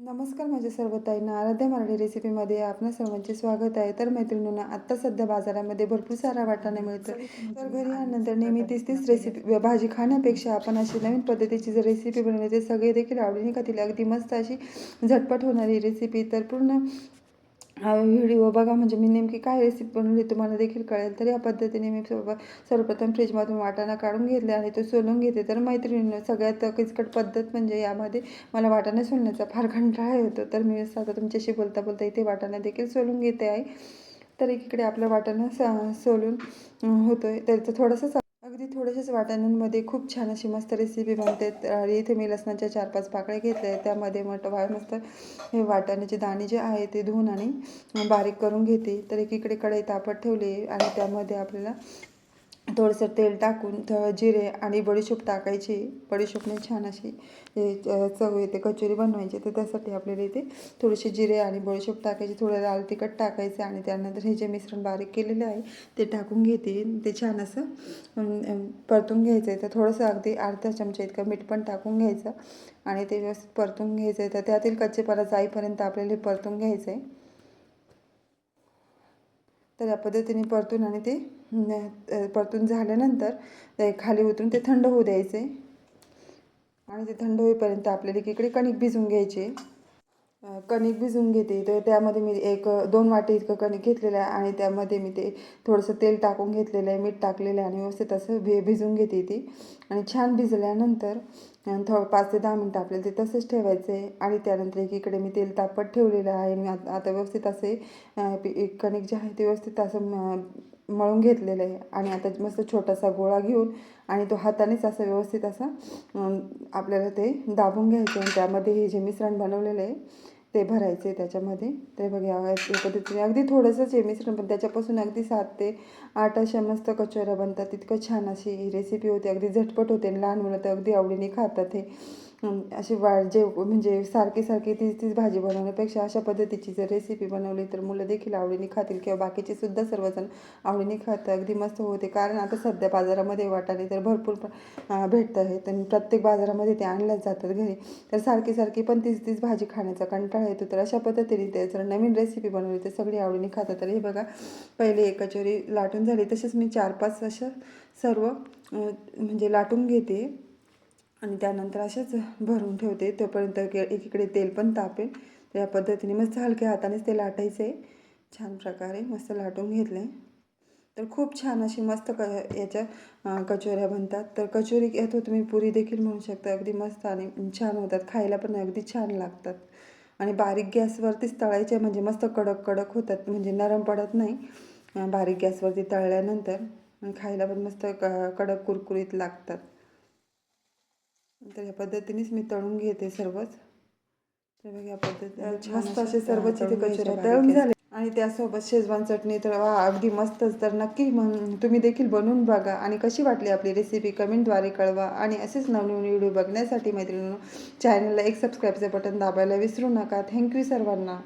नमस्कार माझ्या सर्व ताईंना. आराध्या मराठी रेसिपीमध्ये आपणा सर्वांचे स्वागत आहे. तर मैत्रिणींना आत्ता सध्या बाजारामध्ये भरपूर सारा वाटाणा मिळतो तर घरी आल्यानंतर नेहमी तीच तीच रेसिपी भाजी खाण्यापेक्षा आपण अशी नवीन पद्धतीची जर रेसिपी बनवली तर सगळे देखील आवडीने खातील. अगदी मस्त अशी झटपट होणारी रेसिपी तर पूर्ण हा व्हिडिओ बघा म्हणजे मी नेमकी काय रेसिपी बनवली तुम्हाला देखील कळेल. तर या पद्धतीने मी सर्व सर्वप्रथम फ्रीजमधून वाटाणा काढून घेतले आणि तो सोलून घेते तर मैत्रिणीनं सगळ्यात किचकट पद्धत म्हणजे यामध्ये मला वाटाणा सोलण्याचा फार कंटाळा येतो तर मी आता तुमच्याशी बोलता बोलता इथे वाटाणा देखील सोलून घेते आहे. तर एकीकडे आपलं वाटाणा स सोलून होतो आहे त्याचं थोडंसं अगदी थोड्याशाच वाटाण्यांमध्ये खूप छान अशी मस्त रेसिपी बनते. आणि इथे मी लसणाच्या चार पाच पाकळ्या घेतल्या आहेत. त्यामध्ये मट वा मस्त हे वाटाण्याचे दाणे जे आहे ते धुवून आणि बारीक करून घेते. तर एकीकडे कढई तापत ठेवली आणि त्यामध्ये आपल्याला थोडंसं तेल टाकून थ जिरे आणि बडीशोप टाकायची. बडीशोपने छान अशी हे चव येते कचोरी बनवायची. तर त्यासाठी आपल्याला इथे थोडेसे जिरे आणि बडीशोप टाकायची. थोडं लाल तिखट टाकायचं आणि त्यानंतर हे जे मिश्रण बारीक केलेलं आहे ते टाकून घेते. ते छान असं परतून घ्यायचं आहे तर थोडंसं अगदी अर्धा चमचा इतकं मीठ पण टाकून घ्यायचं आणि ते व्यवस्थित परतून घ्यायचं आहे तर त्यातील कच्चेपणा जाईपर्यंत आपल्याला हे परतून घ्यायचं आहे तर या पद्धतीने परतून आणि ते परतून झाल्यानंतर ते खाली उतरून ते थंड होऊ द्यायचे. आणि ते थंड होईपर्यंत आपल्याला एकीकडे कणिक भिजवून घ्यायचे. कणिक भिजून घेते. तर त्यामध्ये मी एक दोन वाटी इतकं कणिक घेतलेलं आहे आणि त्यामध्ये मी ते थोडंसं तेल टाकून घेतलेलं आहे मीठ टाकलेलं आहे आणि व्यवस्थित असं भे भिजवून घेते ती. आणि छान भिजल्यानंतर थोडं पाच ते दहा मिनटं आपल्याला ते तसंच ठेवायचं आहे आणि त्यानंतर एकीकडे मी तेल तापत ठेवलेलं आहे. मी आता व्यवस्थित असे कणिक जे आहे ते व्यवस्थित असं मळून घेतलेलं आहे. आणि आता मस्त छोटासा गोळा घेऊन आणि तो हातानेच असं व्यवस्थित असा आपल्याला ते दाबून घ्यायचं आणि त्यामध्ये हे जे मिश्रण बनवलेलं आहे ते भरायचे त्याच्यामध्ये. ते बघा पद्धतीने. अगदी थोडंसंच आहे मिश्रण पण त्याच्यापासून अगदी सात ते आठ अशा मस्त कचोऱ्या बनतात. इतकं छान अशी ही रेसिपी होते. अगदी झटपट होते आणि लहान मुलं तर अगदी आवडीने खातात हे. अशी वा जे म्हणजे सारखी सारखी तीच तीच भाजी बनवण्यापेक्षा अशा पद्धतीची जर रेसिपी बनवली तर मुलं देखील आवडीने खातील किंवा बाकीचे सुद्धा सर्वजण आवडीने खातात अगदी मस्त होते. कारण आता सध्या बाजारामध्ये वाटाणे तर भरपूर भेटत आहेत आणि प्रत्येक बाजारामध्ये ते आणल्याच जातात घरी. तर सारखी सारखी पण तीच तीच भाजी खाण्याचा कंटाळा येतो. तर अशा पद्धतीने ते जर नवीन रेसिपी बनवली तर सगळी आवडीने खातात. तर हे बघा पहिले एक कचोरी लाटून झाली. तसेच मी चार पाच अशा सर्व म्हणजे लाटून घेते. आणि त्यानंतर असेच भरून ठेवते. तोपर्यंत एकीकडे तेल पण तापेल. तर या पद्धतीने मस्त हलक्या हातानेच ते लाटायचं. आहे छान प्रकारे मस्त लाटून घेतले. तर खूप छान अशी मस्त क याच्या कचोऱ्या बनतात. तर कचोरी यात तुम्ही पुरी देखील म्हणू शकता. अगदी मस्त आणि छान होतात. खायला पण अगदी छान लागतात. आणि बारीक गॅसवरतीच तळायचे म्हणजे मस्त कडक कडक होतात. म्हणजे नरम पडत नाही. बारीक गॅसवरती तळल्यानंतर खायला पण मस्त क कडक कुरकुरीत लागतात. तर या पद्धतीनेच मी तळून घेते सर्वच. तर बघा या पद्धती मस्त असे सर्वच इथे कचोऱ्या तळून झाले. आणि त्यासोबत शेजवान चटणी तर वा अगदी मस्तच. तर नक्की म्हण तुम्ही देखील बनवून बघा. आणि कशी वाटली आपली रेसिपी कमेंटद्वारे कळवा. आणि असेच नवनवीन व्हिडिओ बघण्यासाठी मैत्रिणींनो चॅनलला एक सबस्क्राईबचं बटन दाबायला विसरू नका. थँक्यू सर्वांना.